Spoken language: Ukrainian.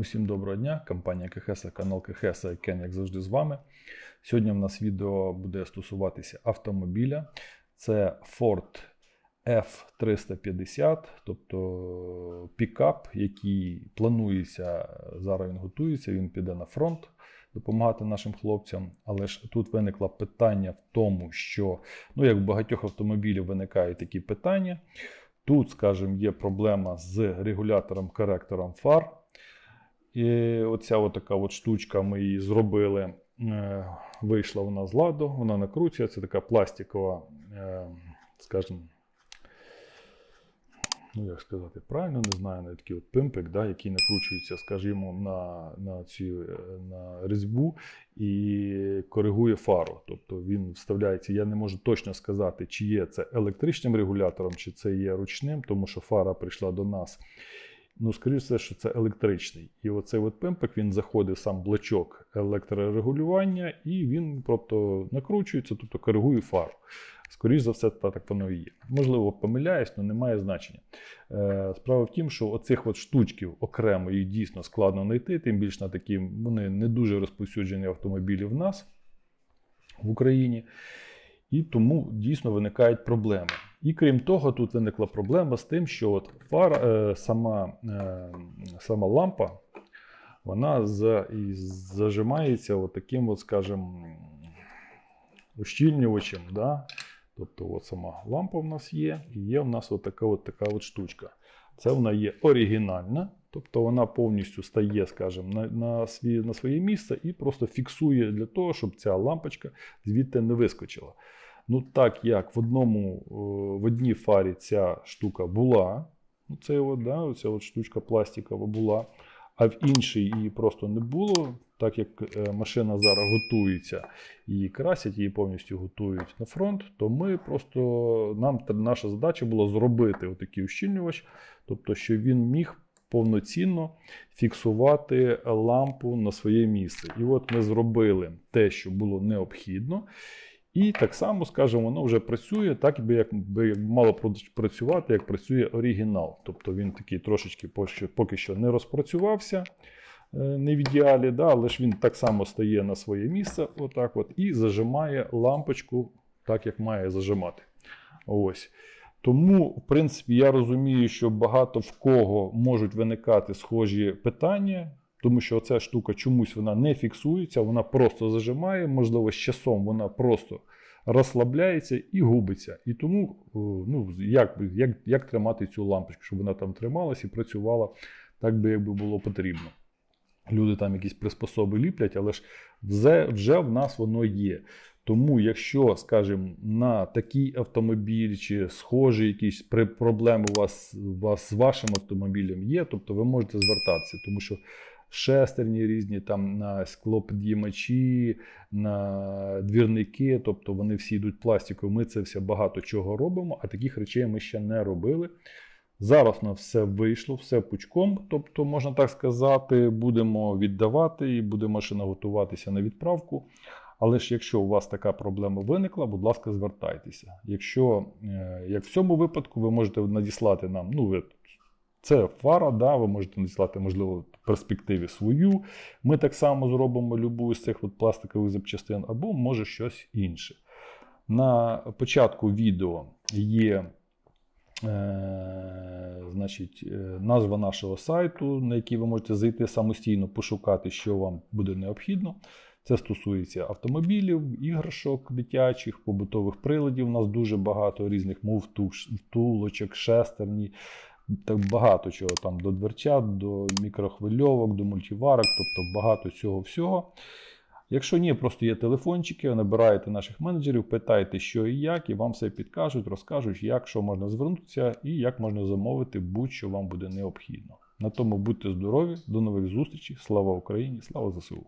Усім доброго дня, компанія КХС, канал КХС і Кен, як завжди, з вами. Сьогодні в нас відео буде стосуватися автомобіля. Це Ford F350, тобто пікап, який планується, зараз він готується, він піде на фронт допомагати нашим хлопцям. Але ж тут виникло питання в тому, що, ну як в багатьох автомобілів виникають такі питання. Тут, скажімо, є проблема з регулятором коректором фар. І оця така от штучка ми її зробили. е, Вийшла вона з ладу, вона накручується. Це така пластикова, е, скажімо, ну як сказати правильно, не знаю, навіть такий от пимпик, да, який накручується, скажімо, на, на цю е, на різьбу і коригує фару. Тобто він вставляється. Я не можу точно сказати, чи є це електричним регулятором, чи це є ручним, тому що фара прийшла до нас. Ну, скоріше все, що це електричний. І оцей от пимпик він заходить сам блочок електрорегулювання, і він просто накручується, тобто коригує фару. Скоріше за все, та так воно і є. Можливо, помиляюсь, але немає значення. Е, Справа в тім, що оцих от штучків окремо їх дійсно складно знайти, тим більше на такі вони не дуже розповсюджені автомобілі в нас в Україні. І тому дійсно виникають проблеми. І крім того, тут виникла проблема з тим, що от фара, е, сама, е, сама лампа вона за, і зажимається от таким, от, скажімо, ущільнювачем. Да? Тобто от сама лампа в нас є, і є в нас от така от, така от штучка. Це вона є оригінальна, тобто вона повністю стає, скажімо, на, на, свій, на своє місце і просто фіксує для того, щоб ця лампочка звідти не вискочила. Ну, так як в одному, в одній фарі ця штука була, ну, це от, да, оця от штучка пластикова була, а в іншій її просто не було, так як е, машина зараз готується і красять, її повністю готують на фронт, то ми просто, нам наша задача була зробити отакий ущільнювач, тобто, щоб він міг повноцінно фіксувати лампу на своє місце. І от ми зробили те, що було необхідно. І так само, скажімо, воно вже працює так, би як би мало працювати, як працює оригінал. Тобто він такий трошечки поки що не розпрацювався, не в ідеалі, да, але ж він так само стає на своє місце, отак от, і зажимає лампочку так, як має зажимати. Ось. Тому, в принципі, я розумію, що багато в кого можуть виникати схожі питання. Тому що ця штука чомусь вона не фіксується, вона просто зажимає, можливо, з часом вона просто розслабляється і губиться. І тому ну, як як, як тримати цю лампочку, щоб вона там трималась і працювала так, би якби було потрібно. Люди там якісь приспособи ліплять, але ж вже, вже в нас воно є. Тому, якщо, скажімо, на такий автомобіль чи схожі якісь проблеми у вас, у вас з вашим автомобілем є, тобто ви можете звертатися, тому що шестерні різні там на склопідіймачі, на двірники, тобто вони всі йдуть пластикою. Ми це все багато чого робимо, а таких речей ми ще не робили. Зараз на все вийшло, все пучком, тобто, можна так сказати, будемо віддавати і буде машина готуватися на відправку. Але ж якщо у вас така проблема виникла, будь ласка, звертайтеся. Якщо, е, як в цьому випадку, ви можете надіслати нам, ну, ви це фара, да, ви можете надіслати, можливо, в перспективі свою. Ми так само зробимо любу з цих от пластикових запчастин, або може щось інше. На початку відео є е, значить, е, назва нашого сайту, на який ви можете зайти самостійно, пошукати, що вам буде необхідно. Це стосується автомобілів, іграшок дитячих, побутових приладів. У нас дуже багато різних мов, втулочок, шестерні, так багато чого там до дверчат, до мікрохвильовок, до мультиварок, тобто багато цього всього. Якщо ні, просто є телефончики, набираєте наших менеджерів, питайте, що і як, і вам все підкажуть, розкажуть, як що можна звернутися і як можна замовити будь-що вам буде необхідно. На тому будьте здорові, до нових зустрічей. Слава Україні! Слава ЗСУ!